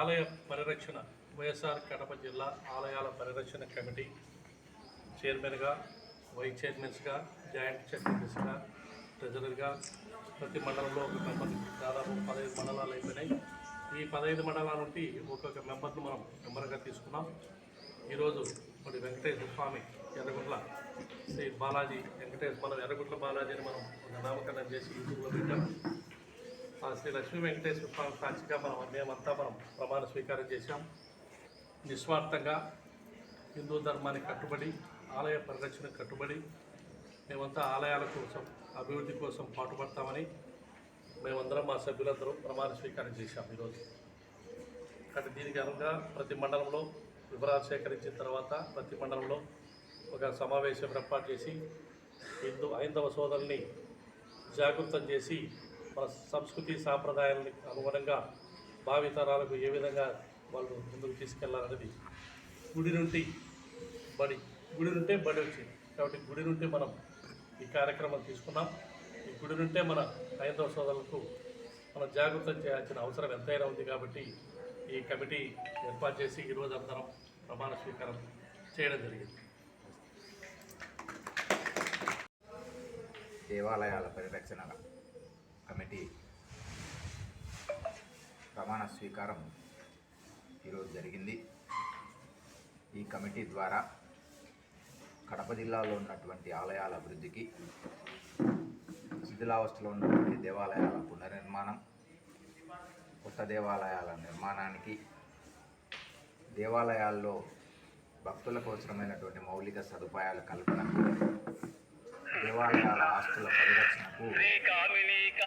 ఆలయ పరిరక్షణ వైఎస్ఆర్ కడప జిల్లా ఆలయాల పరిరక్షణ కమిటీ చైర్మన్గా వైస్ చైర్మన్స్గా జాయింట్ చైర్మన్స్గా ట్రెజరర్గా ప్రతి మండలంలో ఒక మెంబర్ దాదాపు పదహైదు మండలాలు అయిపోయినాయి. ఈ పదహైదు మండలాల నుండి ఒక్కొక్క మెంబర్ను మనం మెంబర్గా తీసుకున్నాం. ఈరోజు మరి వెంకటేశ్వర స్వామి ఎర్రగుంట్ల శ్రీ బాలాజీ వెంకటేశ్వర మనం ఎర్రగుంట్ల బాలాజీని మనం ఒక నామకరణం చేసి యూట్యూబ్లో పెట్టాం. శ్రీ లక్ష్మీ వెంకటేశ్వర స్వామి సాక్షిగా మనం మేమంతా మనం ప్రమాణ స్వీకారం చేశాం. నిస్వార్థంగా హిందూ ధర్మానికి కట్టుబడి ఆలయ పరిరక్షణ కట్టుబడి మేమంతా ఆలయాల కోసం అభివృద్ధి కోసం పాటుపడతామని మేమందరం మా సభ్యులందరూ ప్రమాణ స్వీకారం చేశాం ఈరోజు. కానీ దీనికి అనుగా ప్రతి మండలంలో వివరాలు సేకరించిన తర్వాత ప్రతి మండలంలో ఒక సమావేశం ఏర్పాటు చేసి హిందూ హైందవ సోదరుల్ని జాగృతం చేసి మన సంస్కృతి సాంప్రదాయాలకు అనుగుణంగా భావితరాలకు ఏ విధంగా వాళ్ళు ముందుకు తీసుకెళ్ళాలన్నది గుడి నుండి బడి గుడి నుంటే బడి వచ్చింది. కాబట్టి గుడి నుండి మనం ఈ కార్యక్రమం తీసుకున్నాం. ఈ గుడి నుంటే మన హైందవ సోదరులకు మనం జాగృతం చేయాల్సిన అవసరం ఎంతైనా ఉంది కాబట్టి ఈ కమిటీ ఏర్పాటు చేసి ఈరోజు అందరం ప్రమాణ స్వీకారం చేయడం జరిగింది. దేవాలయాల పరిరక్షణ కమిటీ ప్రమాణ స్వీకారం ఈరోజు జరిగింది. ఈ కమిటీ ద్వారా కడప జిల్లాలో ఉన్నటువంటి ఆలయాల అభివృద్ధికి శిథిలావస్థలో ఉన్నటువంటి దేవాలయాల పునర్నిర్మాణం కొత్త దేవాలయాల నిర్మాణానికి దేవాలయాల్లో భక్తులకు అవసరమైనటువంటి మౌలిక సదుపాయాల కల్పనకు దేవాలయాల ఆస్తుల పరిరక్షణకు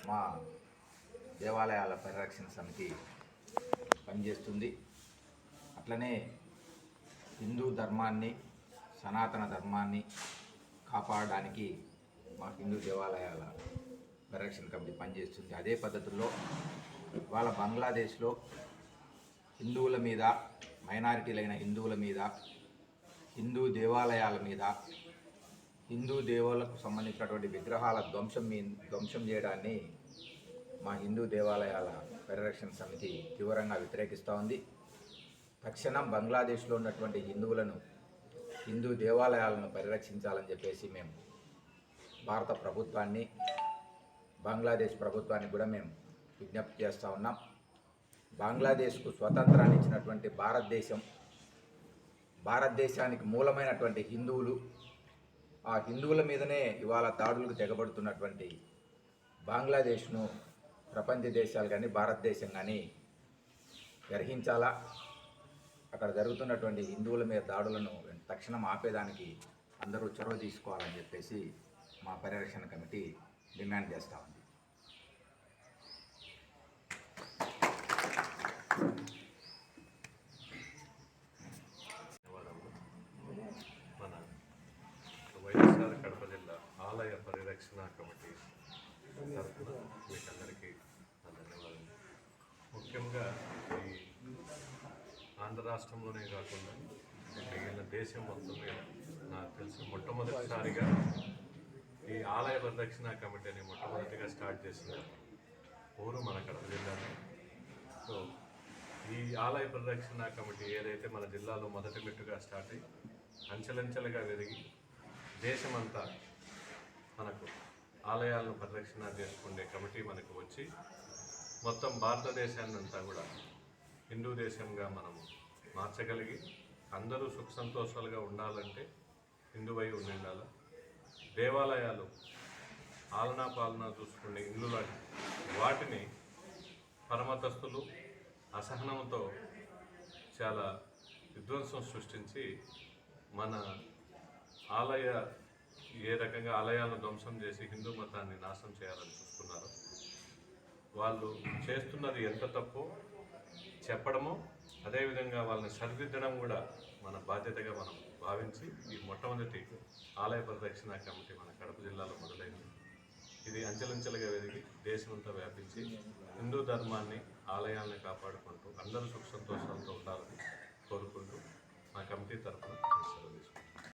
మా దేవాలయాల పరిరక్షణ సమితి పనిచేస్తుంది. అట్లనే హిందూ ధర్మాన్ని సనాతన ధర్మాన్ని కాపాడడానికి మా హిందూ దేవాలయాల పరిరక్షణ కమిటీ పనిచేస్తుంది. అదే పద్ధతుల్లో ఇవాళ బంగ్లాదేశ్లో హిందువుల మీద మైనారిటీలైన హిందువుల మీద హిందూ దేవాలయాల మీద హిందూ దేవులకు సంబంధించినటువంటి విగ్రహాల ధ్వంసం మీ ధ్వంసం చేయడాన్ని మా హిందూ దేవాలయాల పరిరక్షణ సమితి తీవ్రంగా వ్యతిరేకిస్తూ ఉంది. తక్షణం బంగ్లాదేశ్లో ఉన్నటువంటి హిందువులను హిందూ దేవాలయాలను పరిరక్షించాలని చెప్పేసి మేము భారత ప్రభుత్వాన్ని బంగ్లాదేశ్ ప్రభుత్వానికి కూడా మేము విజ్ఞప్తి చేస్తూ ఉన్నాం. బంగ్లాదేశ్కు స్వతంత్రాన్ని ఇచ్చినటువంటి భారతదేశం భారతదేశానికి మూలమైనటువంటి హిందువులు ఆ హిందువుల మీదనే ఇవాళ దాడులకు తెగబడుతున్నటువంటి బంగ్లాదేశ్ను ప్రపంచ దేశాలు కానీ భారతదేశం కానీ గ్రహించాలా? అక్కడ జరుగుతున్నటువంటి హిందువుల మీద దాడులను తక్షణం ఆపేదానికి అందరూ చొరవ తీసుకోవాలని చెప్పేసి మా పరిరక్షణ కమిటీ డిమాండ్ చేస్తూ ఉంది ధన్యవాదములు మన వైఎస్ఆర్ కడప ఆలయ పరిరక్షణ కమిటీ తరఫున మీకందరికీ నా ధన్యవాదాలు. ముఖ్యంగా ఈ ఆంధ్ర రాష్ట్రంలోనే కాకుండా మిగిలిన దేశం మొత్తం మీద నాకు తెలిసి మొట్టమొదటిసారిగా ఈ ఆలయ పరిరక్షణ కమిటీని మొట్టమొదటిగా స్టార్ట్ చేసిన ఊరు మన కడప జిల్లాలో సో ఈ ఆలయ పరిరక్షణ కమిటీ ఏదైతే మన జిల్లాలో మొదటి మెట్టుగా స్టార్ట్ అయ్యి అంచెలంచెలుగా పెరిగి దేశమంతా మనకు ఆలయాలను పరిరక్షణ చేసుకునే కమిటీ మనకు వచ్చి మొత్తం భారతదేశాన్ని అంతా కూడా హిందూ దేశంగా మనము మార్చగలిగి అందరూ సుఖ సంతోషాలుగా ఉండాలంటే హిందువై ఉండాలి. దేవాలయాలు ఆలనా పాలన చూసుకునే ఇల్లు లాంటి వాటిని పరమతస్తులు అసహనంతో చాలా విధ్వంసం సృష్టించి మన ఆలయ ఏ రకంగా ఆలయాలను ధ్వంసం చేసి హిందూ మతాన్ని నాశనం చేయాలని చూస్తున్నారు వాళ్ళు చేస్తున్నది ఎంత తప్పో చెప్పడము అదేవిధంగా వాళ్ళని సరిదిద్దడం కూడా మన బాధ్యతగా మనం భావించి ఈ మొట్టమొదటి ఆలయ పరిరక్షణ కమిటీ మన కడప జిల్లాలో మొదలైంది. ఇది అంచెలంచెలుగా వెదిగి దేశమంతా వ్యాపించి హిందూ ధర్మాన్ని ఆలయాలను కాపాడుకుంటూ అందరూ సుఖ సంతోషాలతో ఉండాలని కోరుకుంటూ మా కమిటీ తరఫున సెలవు తీసుకుంటాం